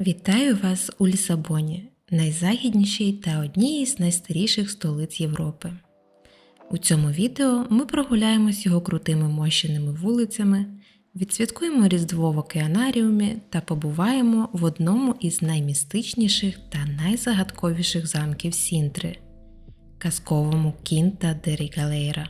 Вітаю вас у Лісабоні, найзахіднішій та одній з найстаріших столиць Європи. У цьому відео ми прогуляємось його крутими мощеними вулицями, відсвяткуємо Різдво в океанаріумі та побуваємо в одному із наймістичніших та найзагадковіших замків Сінтри казковому Кінта де Рігалейра.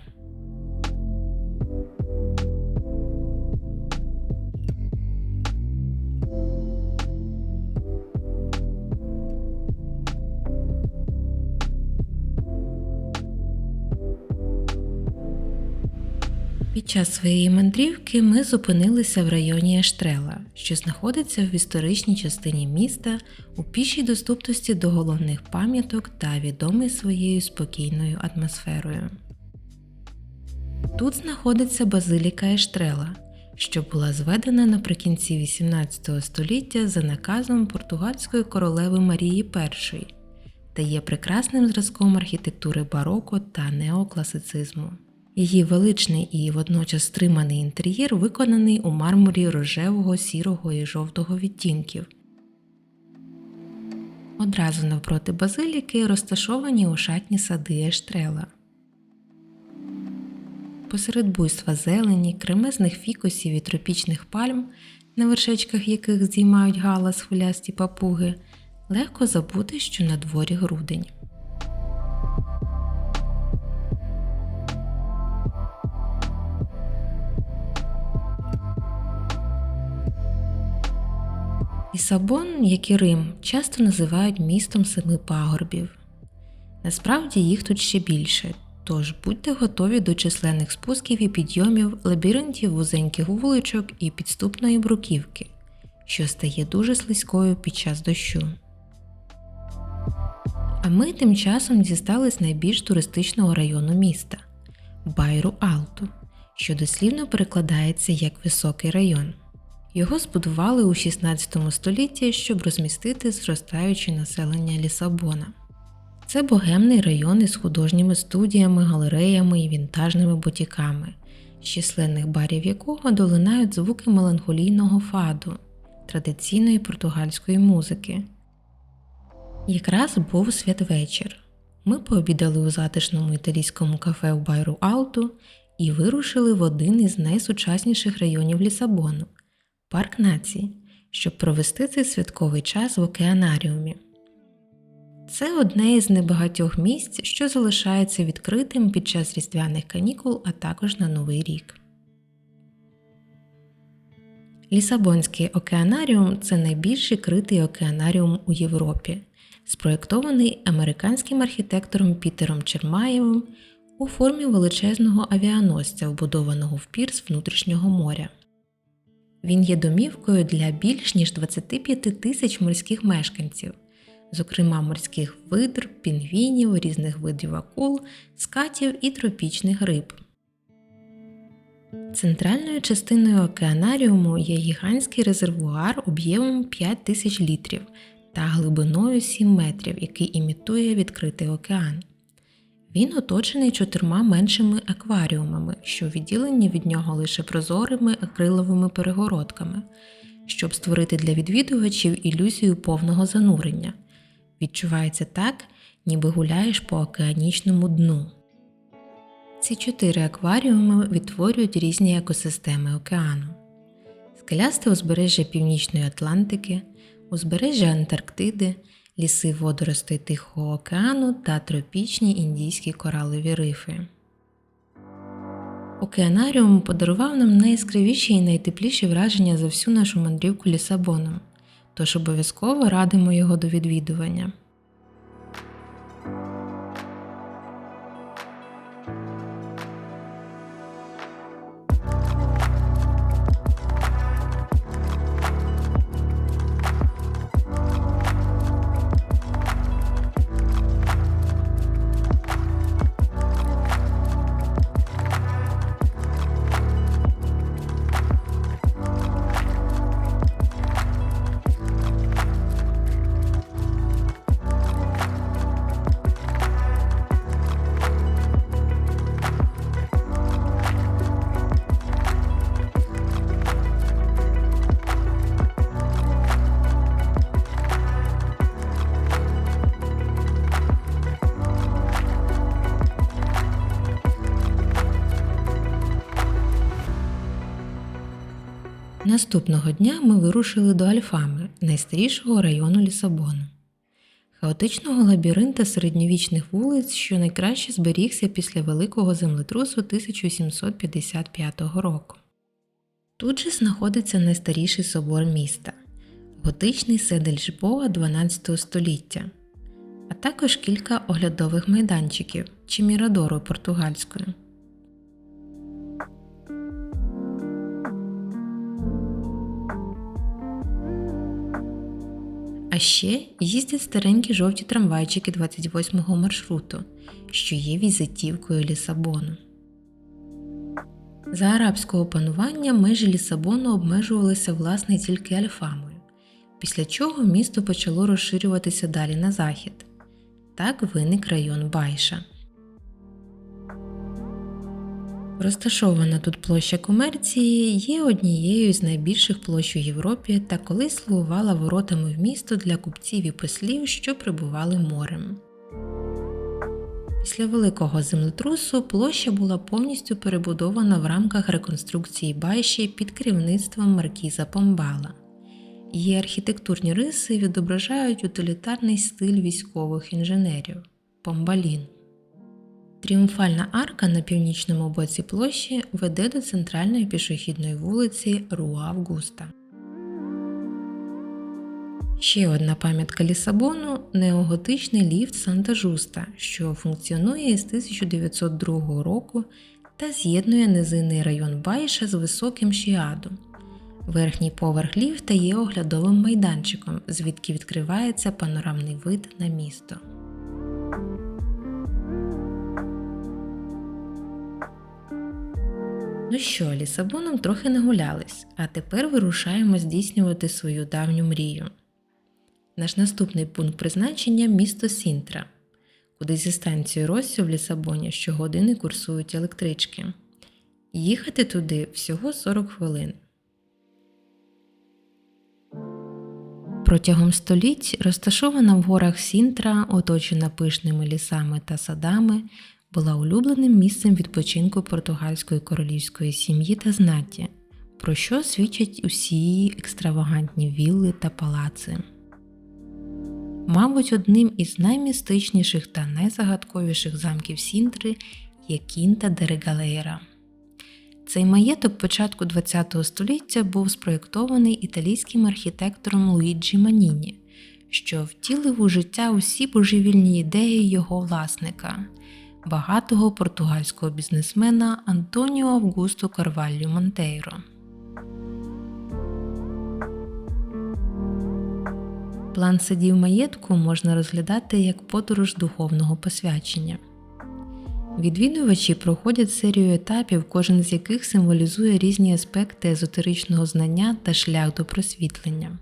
Під час своєї мандрівки ми зупинилися в районі Ештрела, що знаходиться в історичній частині міста у пішій доступності до головних пам'яток та відомий своєю спокійною атмосферою. Тут знаходиться базиліка Ештрела, що була зведена наприкінці 18 століття за наказом португальської королеви Марії І та є прекрасним зразком архітектури бароко та неокласицизму. Її величний і водночас стриманий інтер'єр виконаний у мармурі рожевого, сірого і жовтого відтінків. Одразу навпроти базиліки розташовані ошатні сади Ештрела. Посеред буйства зелені, кремезних фікусів і тропічних пальм, на вершечках яких здіймають галас хвилясті папуги, легко забути, що на дворі грудень. Лісабон, як і Рим, часто називають містом семи пагорбів. Насправді їх тут ще більше, тож будьте готові до численних спусків і підйомів, лабіринтів вузеньких вуличок і підступної бруківки, що стає дуже слизькою під час дощу. А ми тим часом дістались найбільш туристичного району міста Байру Алту, що дослівно перекладається як високий район. Його збудували у 16 столітті, щоб розмістити зростаюче населення Лісабона. Це богемний район із художніми студіями, галереями і вінтажними бутіками, з численних барів якого долинають звуки меланхолійного фаду, традиційної португальської музики. Якраз був святвечір. Ми пообідали у затишному італійському кафе в Байру Алту і вирушили в один із найсучасніших районів Лісабону парк націй, щоб провести цей святковий час в океанаріумі. Це одне із небагатьох місць, що залишається відкритим під час різдвяних канікул, а також на Новий рік. Лісабонський океанаріум це найбільший критий океанаріум у Європі, спроєктований американським архітектором Пітером Чермаєвим у формі величезного авіаносця, вбудованого в пірс внутрішнього моря. Він є домівкою для більш ніж 25 тисяч морських мешканців, зокрема морських видр, пінгвінів, різних видів акул, скатів і тропічних риб. Центральною частиною океанаріуму є гігантський резервуар об'ємом 5 тисяч літрів та глибиною 7 метрів, який імітує відкритий океан. Він оточений чотирма меншими акваріумами, що відділені від нього лише прозорими акриловими перегородками, щоб створити для відвідувачів ілюзію повного занурення. Відчувається так, ніби гуляєш по океанічному дну. Ці чотири акваріуми відтворюють різні екосистеми океану, скелясте узбережжя Північної Атлантики, узбережжя Антарктиди ліси водоростей Тихого океану та тропічні індійські коралові рифи. Океанаріум подарував нам найяскравіші і найтепліші враження за всю нашу мандрівку Лісабоном, тож обов'язково радимо його до відвідування. Наступного дня ми вирушили до Альфами, найстарішого району Лісабону. Хаотичного лабіринта середньовічних вулиць, що найкраще зберігся після великого землетрусу 1755 року. Тут же знаходиться найстаріший собор міста готичний Седельжбоа 12 століття, а також кілька оглядових майданчиків чи мірадору португальською. А ще їздять старенькі жовті трамвайчики 28-го маршруту, що є візитівкою Лісабону. За арабського панування межі Лісабону обмежувалися власне тільки Альфамою, після чого місто почало розширюватися далі на захід. Так виник район Байша. Розташована тут площа комерції є однією з найбільших площ у Європі та колись слугувала воротами в місто для купців і послів, що прибували морем. Після великого землетрусу площа була повністю перебудована в рамках реконструкції Байші під керівництвом маркіза Помбала. Її архітектурні риси відображають утилітарний стиль військових інженерів Помбалін. Тріумфальна арка на північному боці площі веде до центральної пішохідної вулиці Руа Августа. Ще одна пам'ятка Лісабону неоготичний ліфт Санта Жуста, що функціонує з 1902 року та з'єднує низинний район Байша з високим Шіадом. Верхній поверх ліфта є оглядовим майданчиком, звідки відкривається панорамний вид на місто. Ну що, Лісабоном трохи нагулялись, а тепер вирушаємо здійснювати свою давню мрію. Наш наступний пункт призначення місто Сінтра, куди зі станції Россю в Лісабоні щогодини курсують електрички. Їхати туди всього 40 хвилин. Протягом століть розташована в горах Сінтра, оточена пишними лісами та садами, була улюбленим місцем відпочинку португальської королівської сім'ї та знаті, про що свідчать усі екстравагантні вілли та палаци. Мабуть, одним із наймістичніших та найзагадковіших замків Сінтри є Кінта де Регалейра. Цей маєток початку ХХ століття був спроєктований італійським архітектором Луїджі Маніні, що втілив у життя усі божевільні ідеї його власника, багатого португальського бізнесмена Антоніо Августо Карваллю Монтейро. План садів маєтку можна розглядати як подорож духовного посвячення. Відвідувачі проходять серію етапів, кожен з яких символізує різні аспекти езотеричного знання та шлях до просвітлення.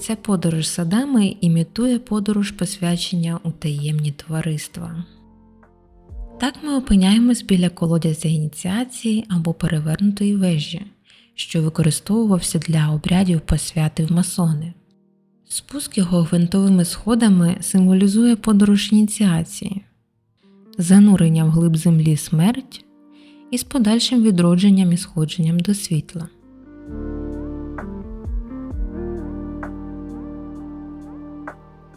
Ця подорож садами імітує подорож посвячення у таємні товариства. Так ми опиняємось біля колодязя ініціації або перевернутої вежі, що використовувався для обрядів посвяти в масони. Спуск його гвинтовими сходами символізує подорож ініціації, занурення в глиб землі смерть із подальшим відродженням і сходженням до світла.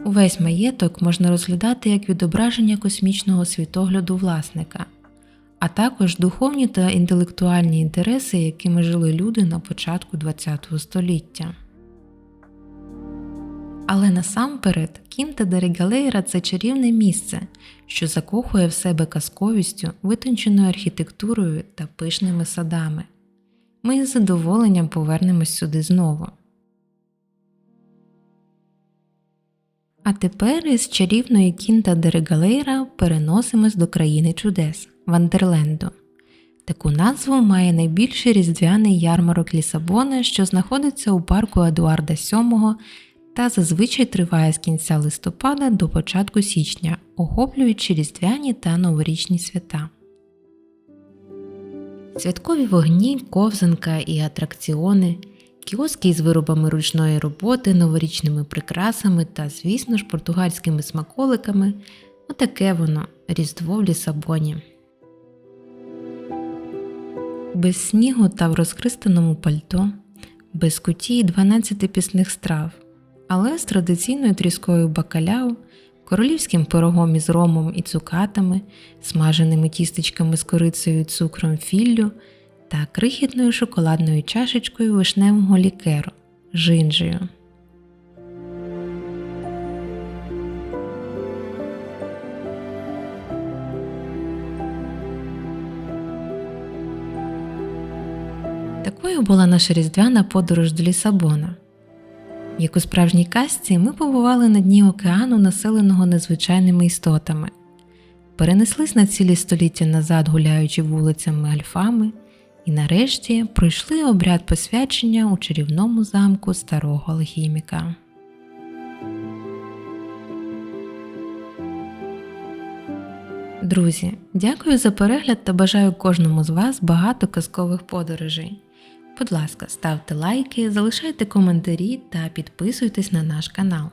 Увесь маєток можна розглядати як відображення космічного світогляду власника, а також духовні та інтелектуальні інтереси, якими жили люди на початку ХХ століття. Але насамперед Кінта де Регалейра це чарівне місце, що закохує в себе казковістю, витонченою архітектурою та пишними садами. Ми із задоволенням повернемось сюди знову. А тепер із чарівної Кінта де Регалейра переносимось до країни чудес Вандерленду. Таку назву має найбільший різдвяний ярмарок Лісабона, що знаходиться у парку Едуарда VII та зазвичай триває з кінця листопада до початку січня, охоплюючи різдвяні та новорічні свята. Святкові вогні, ковзанка і атракціони, кіоски із виробами ручної роботи, новорічними прикрасами та, звісно ж, португальськими смаколиками отаке воно Різдво в Лісабоні. Без снігу та в розкристаному пальто без куті й 12 пісних страв, але з традиційною тріскою бакаляу, королівським пирогом із ромом і цукатами, смаженими тістечками з корицею і цукром філлю та крихітною шоколадною чашечкою вишневого лікеру жинжею. Такою була наша різдвяна подорож до Лісабона. Як у справжній казці, ми побували на дні океану, населеного незвичайними істотами, перенеслись на цілі століття назад, гуляючи вулицями Альфами, і нарешті пройшли обряд посвячення у чарівному замку старого алхіміка. Друзі, дякую за перегляд та бажаю кожному з вас багато казкових подорожей. Будь ласка, ставте лайки, залишайте коментарі та підписуйтесь на наш канал.